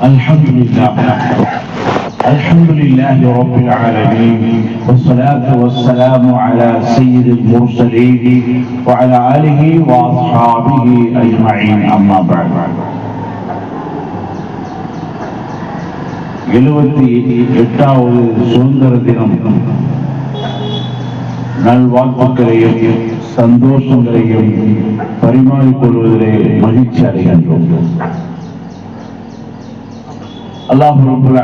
الحمد لله الحمد لله رب العالمين والصلاة والسلام على سيد المرسلين وعلى آله وأصحابه أجمعين أما بعد எழுபத்தி எட்டாவது சுதந்திர தினம் நல்வாழ்த்துக்களையும் சந்தோஷங்களையும் பரிமாறிக்கொள்வதிலே மகிழ்ச்சி அடைகின்றோம் அல்லாஹ் ரபுல்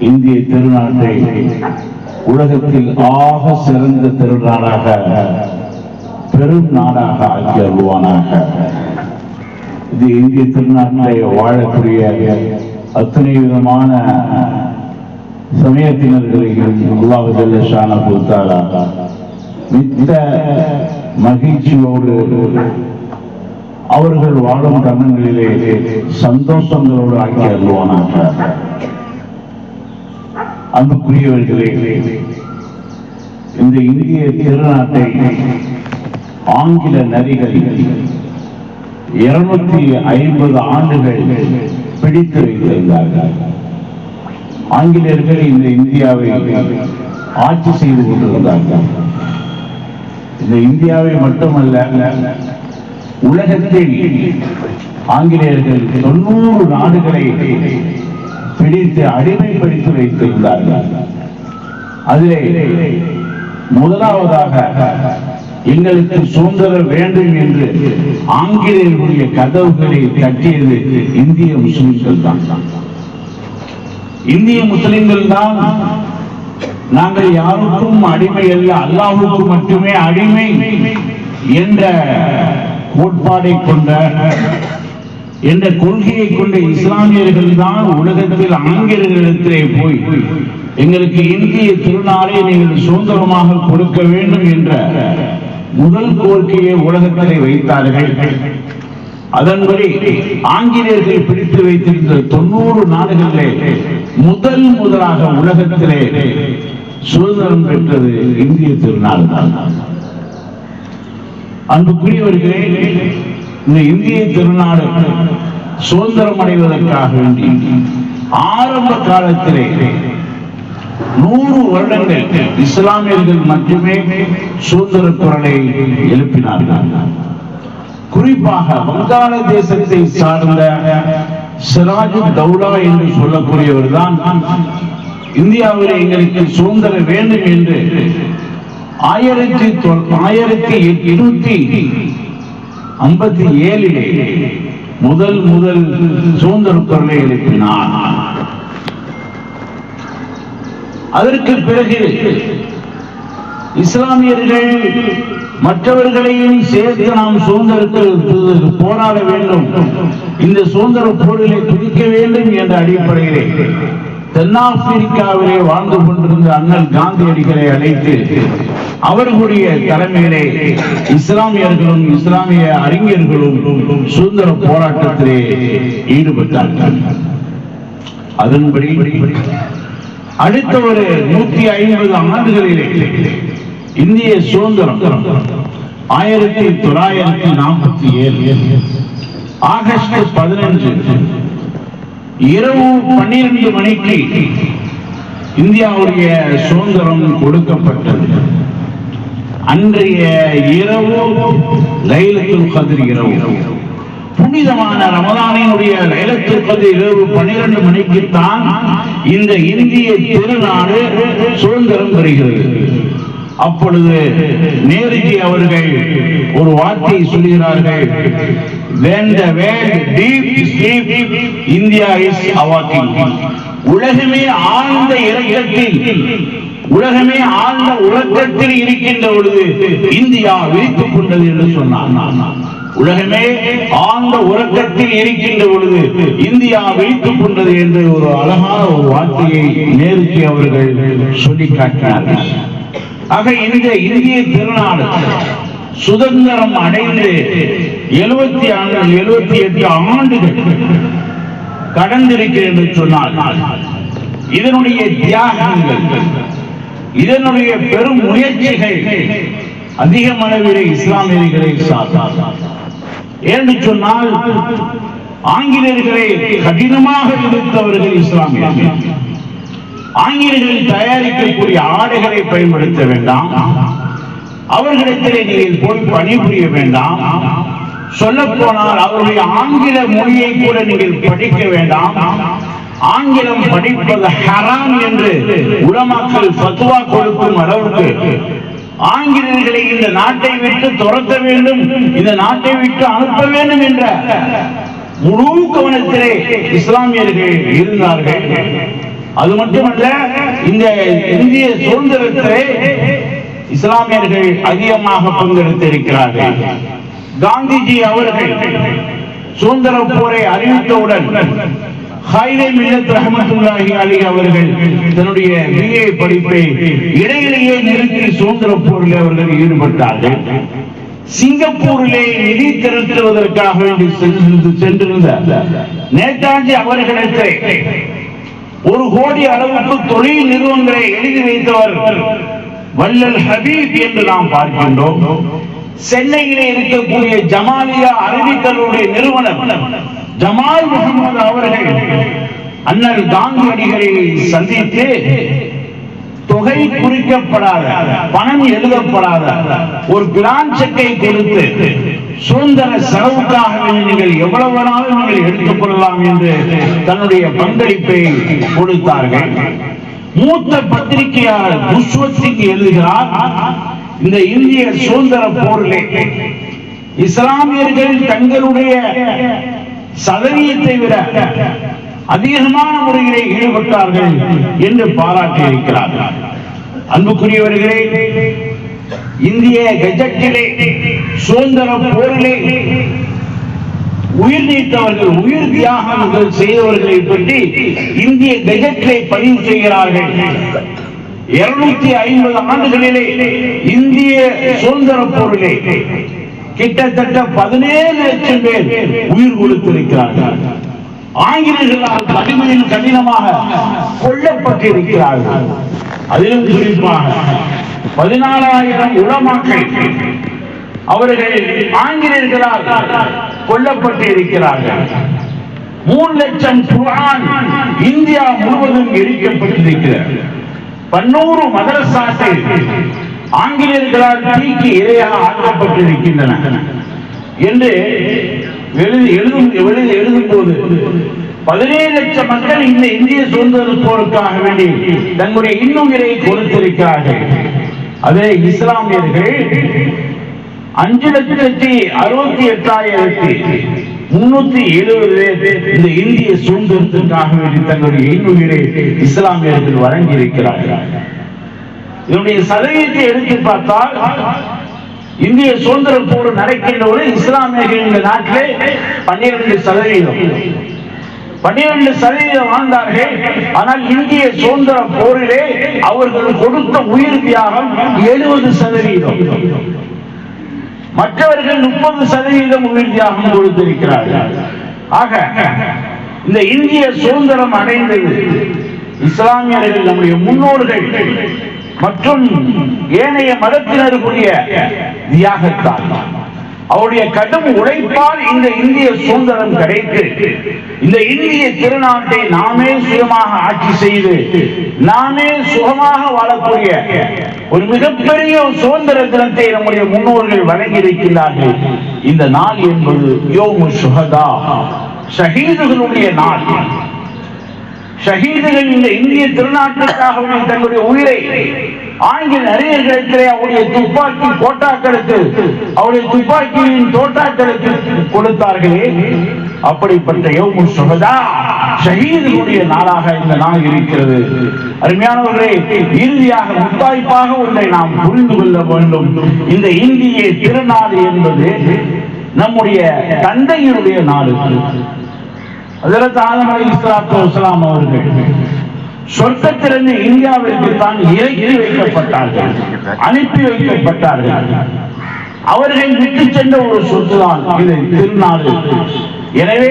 இந்திய திருநாட்டை உலகத்தில் ஆக சிறந்த திருநாடாக பெரும் நாடாக ஆக்கி அருள்வானாக. இது இந்திய திருநாட்டை வாழக்கூடிய அத்தனை விதமான சமயத்தினர்களையும் அல்லாஹ் ஜல்லஷான மிக்க மகிழ்ச்சியோடு அவர்கள் வாழும் தருணங்களிலே சந்தோஷங்களோடு ஆக்கி அருள்வானாக. அன்புக்குரியவர்களே இந்த இந்திய திருநாட்டை ஆங்கில நரிகள் இருநூத்தி ஐம்பது ஆண்டுகள் பிடித்து வைத்திருந்தார்கள். ஆங்கிலேயர்கள் இந்த இந்தியாவை ஆட்சி செய்து கொண்டிருந்தார்கள். இந்த இந்தியாவை மட்டுமல்ல உலகத்தில் ஆங்கிலேயர்கள் தொண்ணூறு நாடுகளை பிடித்து அடிமைப்படுத்தி வைத்திருந்தார்கள். அதிலே முதலாவதாக எங்களுக்கு சுதந்திரம் வேண்டும் என்று ஆங்கிலேயர்களுடைய கதவுகளை கட்டியது இந்திய முஸ்லிம்கள் தான். இந்திய முஸ்லிம்கள் தான் நாங்கள் யாருக்கும் அடிமை அல்ல அல்லாஹுக்கு மட்டுமே அடிமை என்ற கோட்பாடை கொண்ட என்ற கொள்கையை கொண்ட இஸ்லாமியர்கள் தான் உலகத்தில் ஆங்கிலத்திலே போய் எங்களுக்கு இந்திய திருநாளை நீங்கள் சுதந்திரமாக கொடுக்க வேண்டும் என்ற முதல் கோரிக்கையை உலகத்திலே வைத்தார்கள். அதன்படி ஆங்கிலேயர்கள் பிடித்து வைத்திருந்த தொண்ணூறு நாடுகளிலே முதல் முதலாக உலகத்திலே சுதந்திரம் பெற்றது இந்திய திருநாள் தான். அன்புக்குரியவர்களே இந்த இந்திய திருநாடு சுதந்திரம் அடைவதற்காக வேண்டி ஆரம்ப காலத்திலே நூறு வருடங்கள் இஸ்லாமியர்கள் மட்டுமே சுதந்திர குரலை எழுப்பினார்கள். குறிப்பாக வங்காளதேசத்தை சார்ந்த சிராஜு தௌலா என்று சொல்லக்கூடியவர் தான் இந்தியாவில் எங்களுக்கு சுதந்திரம் வேண்டும் என்று ஆயிரத்தி ஆயிரத்தி எட்நூத்தி ஐம்பத்தி ஏழிலே முதல் முதல் சுதந்திர குரலை எழுப்பினார். அதற்கு பிறகு இஸ்லாமியர்கள் மற்றவர்களையும் சேர்த்து நாம் சுதந்திரத்தில் போராட வேண்டும். இந்த சுதந்திர போரிலே துடிக்க வேண்டும் என்ற அடிப்படையிலே தென்னாப்பிரிக்காவிலே வாழ்ந்து கொண்டிருந்த அண்ணல் காந்தியடிகளை அழைத்து அவர்களுடைய தலைமையிலே இஸ்லாமியர்களும் இஸ்லாமிய அறிஞர்களும் சுதந்திர போராட்டத்திலே ஈடுபட்டார்கள். அதன்படி அடுத்த ஒரு நூத்தி ஐம்பது ஆண்டுகளிலே இந்திய சுதந்திரம் ஆயிரத்தி தொள்ளாயிரத்தி நாற்பத்தி ஏழு ஆகஸ்ட் பதினஞ்சு இரவு பன்னிரண்டு மணிக்கு இந்தியாவுடைய சுதந்திரம் கொடுக்கப்பட்டது அன்றைய இரவு லைலத்துல் கதிர் இரவு. புனிதமான ரமதானினுடைய லைலத்துல் கதிர் இரவு பன்னிரண்டு மணிக்கு தான் இந்த இந்திய திருநாடு சுதந்திரம் பெறுகிறது. அப்பொழுது நேருஜி அவர்கள் ஒரு வார்த்தையை சொல்கிறார்கள் when the world deep sleep India is awaking உலகமே ஆழ்ந்த இறக்கத்தில் உலகமே ஆழ்ந்த உலகத்தில் இருக்கின்ற பொழுது இந்தியா விழித்துக் கொண்டது என்று சொன்னார் உலகமே ஆழ்ந்த உறக்கத்தில் இருக்கின்ற பொழுது இந்தியா விழித்துக் கொண்டது என்று ஒரு அழகான ஒரு வார்த்தையை நேருக்கு அவர்கள் சொல்லி காட்டினார்கள். ஆக இந்த இந்திய திருநாடு சுதந்திரம் அடைந்து எழுபத்தி எழுபத்தி எட்டு ஆண்டுகள் கடந்திருக்கிறது என்று சொன்னால் இதனுடைய தியாகங்கள் இதனுடைய பெரும் முயற்சிகள் அதிக அளவிலே இஸ்லாமியர்களை சார்ந்தார். என்று சொன்னால் ஆங்கிலேயர்களை கடினமாக எதிர்த்தவர்கள் இஸ்லாமியர்கள். ஆங்கிலேயர்கள் தயாரிக்கக்கூடிய ஆடைகளை பயன்படுத்த வேண்டாம். அவர்களிடத்திலே நீங்கள் போய் பணிபுரிய வேண்டாம். சொல்ல போனால் அவருடைய ஆங்கில மொழியை கூட நீங்கள் படிக்க வேண்டாம். ஆங்கிலம் படிப்பது ஹராம் என்று உலமாக்கள் பத்துவா கொடுக்கும் அளவுக்கு. ஆங்கிலேயர்களை இந்த நாட்டை விட்டு துரத்த வேண்டும் இந்த நாட்டை விட்டு அனுப்ப வேண்டும் என்ற முழு கவனத்திலே இஸ்லாமியர்கள் இருந்தார்கள். அது மட்டுமல்ல இந்த இந்திய சுதந்திரத்திலே இஸ்லாமியர்கள் அதிகமாக பங்கெடுத்திருக்கிறார்கள். காந்திஜி அவர்கள் சுதந்திர போரை அறிவித்தவுடன் அவர்கள் தன்னுடைய பிஏ படிப்பை இடையிலேயே நிறுத்தி சுதந்திர போரில் அவர்கள் ஈடுபட்டார்கள். சிங்கப்பூரிலே நிதி திரட்டுவதற்காக வேண்டி சென்றிருந்த நேதாஜி அவர்களிடத்தை ஒரு கோடி அளவுக்கு தொழில் நிறுவனங்களை எழுதி வைத்தவர் வல்லல் ஹபீப் என்று நாம் பார்க்கின்றோம். சென்னையிலே இருக்கக்கூடிய ஜமாலியா அறிவித்தலுடைய நிறுவனர் ஜமால் முகமது அவர்கள் அண்ணல் காந்தியடிகளை சந்தித்து தொகை குறிக்கப்படாத பணம் எழுதப்படாத ஒரு பிளான் செக்கை கொடுத்து சுதந்திர செலவுக்காக நீங்கள் எவ்வளவு நாளும் நீங்கள் எடுத்துக் கொள்ளலாம் என்று தன்னுடைய பங்களிப்பை கொடுத்தார்கள். மூத்த பத்திரிகையாளர் குஷ்வத் சிங் எழுதுகிறார் இந்த இந்திய சுதந்திர போரிலே இஸ்லாமியர்கள் தங்களுடைய சதவீதத்தை விட அதிகமான முறையிலே ஈடுபட்டார்கள் என்று பாராட்டி இருக்கிறார்கள் அன்புக்குரியவர்களே இந்திய கெஜட்டிலே சுதந்திர போரிலே உயிர் நீத்தவர்கள் உயிர் தியாகங்கள் செய்தவர்களை பற்றி இந்திய கெஜட்டிலே பதிவு செய்கிறார்கள். இருநூத்தி ஐம்பது ஆண்டுகளிலே இந்திய சுதந்திர போரிலே கிட்டத்தட்ட பதினேழு லட்சம் பேர் உயிர் கொடுத்திருக்கிறார்கள். ஆங்கிலேயர்களால் கடுமையில் கடினமாக கொல்லப்பட்டிருக்கிறார்கள். அதிலும் குறிப்பாக பதினாலாயிரம் உளமாக்கள் அவர்கள் ஆங்கிலேயர்களால் கொல்லப்பட்டு இருக்கிறார்கள் மூணு லட்சம் குரான் இந்தியா முழுவதும் எரிக்கப்பட்டிருக்கிறது. பன்னூறு மதரசாக்கள் ஆங்கிலேயர்களால் தீக்கு இரையாக ஆக்கப்பட்டிருக்கின்றன என்று எழுதி எழுதும் எழுதி எழுதும் போது பதினேழு லட்சம் மக்கள் இந்த இந்திய சுதந்திர போருக்காக வேண்டி தங்களுடைய இன்னும் இறையை கொடுத்திருக்கிறார்கள். அதே இஸ்லாமியர்கள் அஞ்சு லட்சத்தி அறுபத்தி எட்டாயிரத்தி முன்னூத்தி எழுபது பேர் இந்த இந்திய சுதந்திரத்திற்காக வேண்டி தங்களுடைய இன்னுயிரை இஸ்லாமியர்கள் வழங்கி இருக்கிறார்கள் இதனுடைய சதவீதத்தை எடுத்து பார்த்தால் இந்திய சுதந்திர போர் நடக்கின்ற ஒரு இஸ்லாமியர்கள் இந்த நாட்டிலே பன்னிரண்டு சதவீதம். பன்னிரண்டு சதவீதம் வாழ்ந்தார்கள். ஆனால் இந்திய சுதந்திர போரிலே அவர்கள் கொடுத்த உயிர் தியாகம் எழுபது சதவீதம். மற்றவர்கள் முப்பது சதவீதம் உயிர் தியாகம் கொடுத்திருக்கிறார்கள். ஆக இந்த இந்திய சுதந்திரம் அடைந்தது இஸ்லாமியர்கள் நம்முடைய முன்னோர்கள் மற்றும் ஏனைய மதத்தினருக்குரிய தியாகத்தால் அவருடைய கடும் உழைப்பால் இந்த இந்திய சுதந்திரம் கிடைத்து இந்த இந்திய திருநாட்டை நாமே சுயமாக ஆட்சி செய்து நாமே சுகமாக வாழக்கூடிய ஒரு மிகப்பெரிய சுதந்திர தினத்தை நம்முடைய முன்னோர்கள் வழங்கி இருக்கின்றார்கள் இந்த நாள் என்பது யோமு சுகதா ஷஹீதுகளுடைய நாள். ஷஹீதுகள் இந்த இந்திய திருநாட்டுக்காக தங்களுடைய உயிரை ஆங்கில அறிஞர்களிடத்திலே அவருடைய துப்பாக்கி கோட்டாக்களுக்கு அவருடைய துப்பாக்கியின் தோட்டாக்களுக்கு கொடுத்தார்களே. அப்படிப்பட்ட யோமு சுகதா ஷஹீதுகளுடைய நாளாக இந்த நாள் இருக்கிறது. அருமையானவர்களே இறுதியாக முத்தாய்ப்பாக ஒன்றை நாம் புரிந்து கொள்ள வேண்டும். இந்த இந்திய திருநாடு என்பது நம்முடைய தந்தையினுடைய நாடு அதில் ஆதம் அலி இஸ்லாத்து இஸ்லாம் அவர்கள் சொர்க்கத்திலிருந்து இந்தியாவிற்கு தான் இறக்கி வைக்கப்பட்டார்கள் அனுப்பி வைக்கப்பட்டார்கள். அவர்கள் விட்டு சென்ற ஒரு சொத்துதான் இது திருநாடு எனவே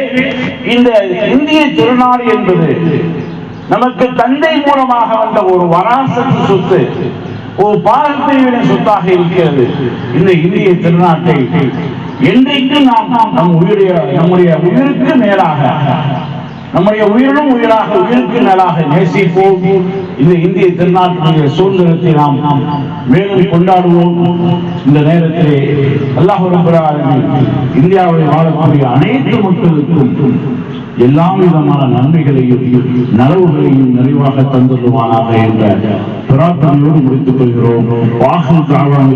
இந்த இந்திய திருநாடு என்பது நமக்கு தந்தை மூலமாக வந்த ஒரு வராசத்து சொத்து ஒரு பாரம்பரிய சொத்தாக இருக்கிறது. இந்த இந்திய திருநாட்டை என்றைக்கு நாம் நம் உயிரிய நம்முடைய உயிருக்கு மேலாக நம்முடைய உயிரினும் உயிராக உயிருக்கு மேலாக நேசிப்போம். இந்த இந்திய திருநாட்டினுடைய சுதந்திரத்தை நாம் மேலும் கொண்டாடுவோம். இந்த நேரத்திலே அல்லாஹ் ரப்பல் இந்தியாவில் வாழக்கூடிய அனைத்து மக்களுக்கும் எல்லா விதமான நன்மைகளையும் நலவுகளையும் நிறைவாக தந்துள்ளுவானாக என்ற பிரார்த்தனையோடு முடித்துக் கொள்கிறோம். வாசல் தாழ்வாங்க